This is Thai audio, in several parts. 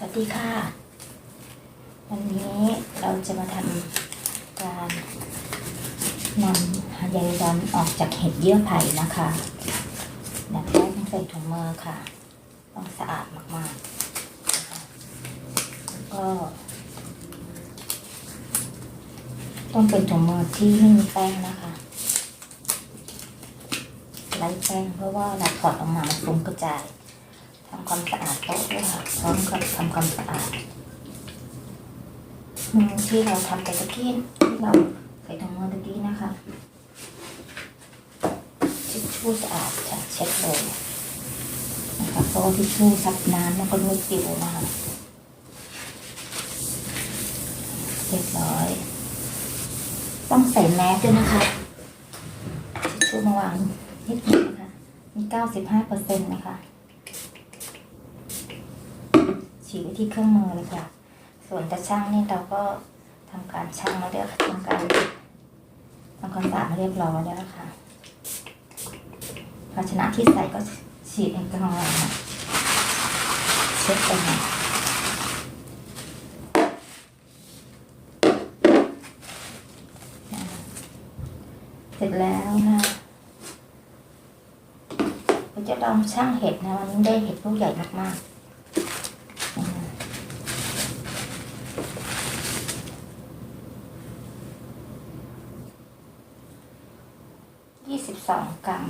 สวัสดีค่ะ วันนี้เราจะมาทำการนำใยรอนออกจากเห็ดเยื่อไผ่นะคะแบบแรกต้องใส่ถุงมือค่ะ ต้องสะอาดมากๆนะะแล้วก็ต้องเป็นถุงมือที่ไม่มีแป้งนะคะไร้แป้งเพราะว่าเราถอดออกมาฟุ้งกระจายำความสะอาดโต๊ะด้วยค่ะพร้อมกับทำความสะอาดมือที่เราทำไปตะกี้ที่เราใส่ถุงมือตะกี้นะคะทิชชู่สะอาดจะเช็ดเลยนะคะเพราะว่าทิชชู่ซับน้ำแล้วก็ไม่ปิวนะคะเรียบร้อย ต้องใส่แมสด้วยนะคะทิชชู่มาวางนิดนึงนะคะมีเก้าสิบห้าเปอร์เซ็นต์นะคะ ฉีดไปที่เครื่องมือเลยค่ะ ส่วนจะช่างนี่เราก็ทำการช่างมาเรียบทำการทำความสะอาดมาเรียบร้อยแล้วค่ะภาชนะที่ใส่ก็ฉีดแอลกอฮอล์ค่ะเช็ดไปค่ะเสร็จแล้วนะเราจะลองช่างเห็ดนะวันนี้ได้เห็ดลูกใหญ่มากๆ ยี่สิบสองกรัม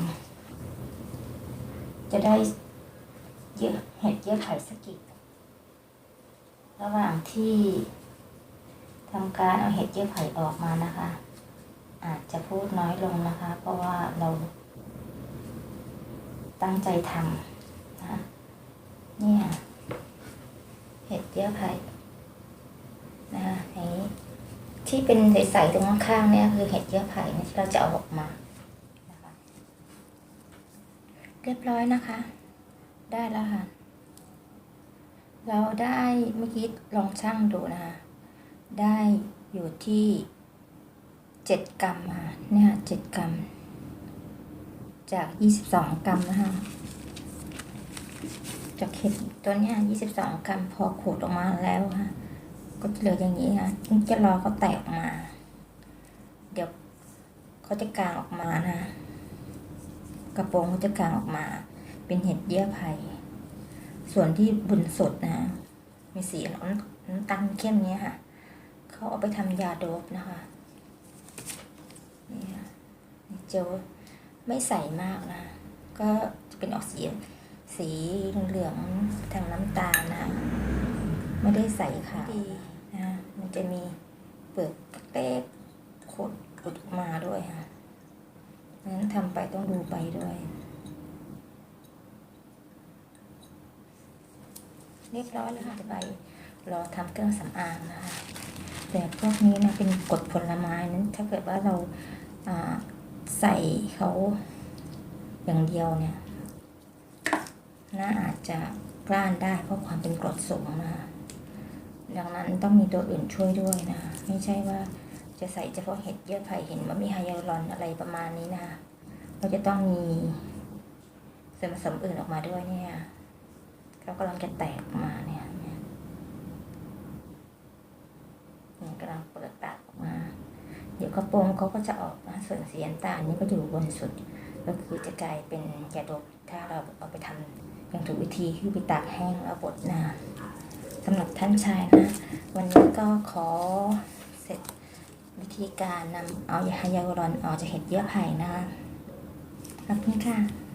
จะได้เยอะเห็ดเยอะไข่สกกิดระหว่างที่ทำการเอาเห็ดเยื่อไผ่ออกมานะคะ อาจจะพูดน้อยลงนะคะ เพราะว่าเราตั้งใจทำนะเนี่ยเห็ดเยื่อไผ่นะคะที่เป็นใสๆตรงข้างๆเนี่ยคือเห็ดเยื่อไผ่นี่เราจะเอาออกมานะคะเรียบร้อยนะคะ ได้แล้วค่ะ เราได้เมื่อกี้ลองช่างดูนะคะ ได้อยู่ที่เจ็ดกรัมค่ะเนี่ยเจ็ดกรัม จากยี่สิบสองกรัมนะคะจากเห็ดตัวเนี้ยยี่สิบสองกรัมพอขูดออกมาแล้วค่ะ ก็จะเหลืออย่างนี้ค่ะจะรอเขาแตกออกมา เดี๋ยวเขาจะกางออกมานะ กระโปรงเขาจะกางออกมา เป็นเห็ดเยื่อไผ่ส่วนที่บุญสดนะ มีสีน้ำตาลเข้มเนี้ยค่ะ เขาเอาไปทำยาโดบนะคะนี่ค่ะเจลไม่ใส่มากนะ ก็จะเป็นออกสีสีเหลืองทางน้ำตาลนะไม่ได้ใส่ค่ะดีนะ มันจะมีเปลือกเล็กขดหลุดออกมาด้วยค่ะ นั้นทำไปต้องดูไปด้วย เรียบร้อยแล้วค่ะจะไปรอทำเครื่องสำอางนะคะแต่พวกนี้นะเป็นกรดผลไม้นั้นถ้าเกิดว่าเราอ่าใส่เขาอย่างเดียวเนี่ยน่าอาจจะกล้านได้เพราะความเป็นกรดสูงนะคะดังนั้นต้องมีตัวอื่นช่วยด้วยนะ ไม่ใช่ว่า จะใส่เฉพาะเห็ดเยื่อไผ่เห็นว่ามีไฮยาลูรอนอะไรประมาณนี้นะคะเราจะต้องมีส่วนผสมอื่นออกมาด้วยเนี่ยเขากำลังจะแตกออกมาเนี่ยเนี่ยกำลังเปิดปากออกมา เดี๋ยวกระโปรงเขาก็จะออกนะส่วนสีน้ำตาลนี่ก็อยู่บนสุด ก็คือจะกลายเป็นยาดมถ้าเราเอาไปทำอย่างถูกวิธีคือไปตากแห้งแล้วบดนานสำหรับท่านชายนะ วันนี้ก็ขอเสร็จ วิธีการนำเอายาฮายาลูรอนออกจากเห็ดเยื่อไผ่นะคะขอบคุณค่ะ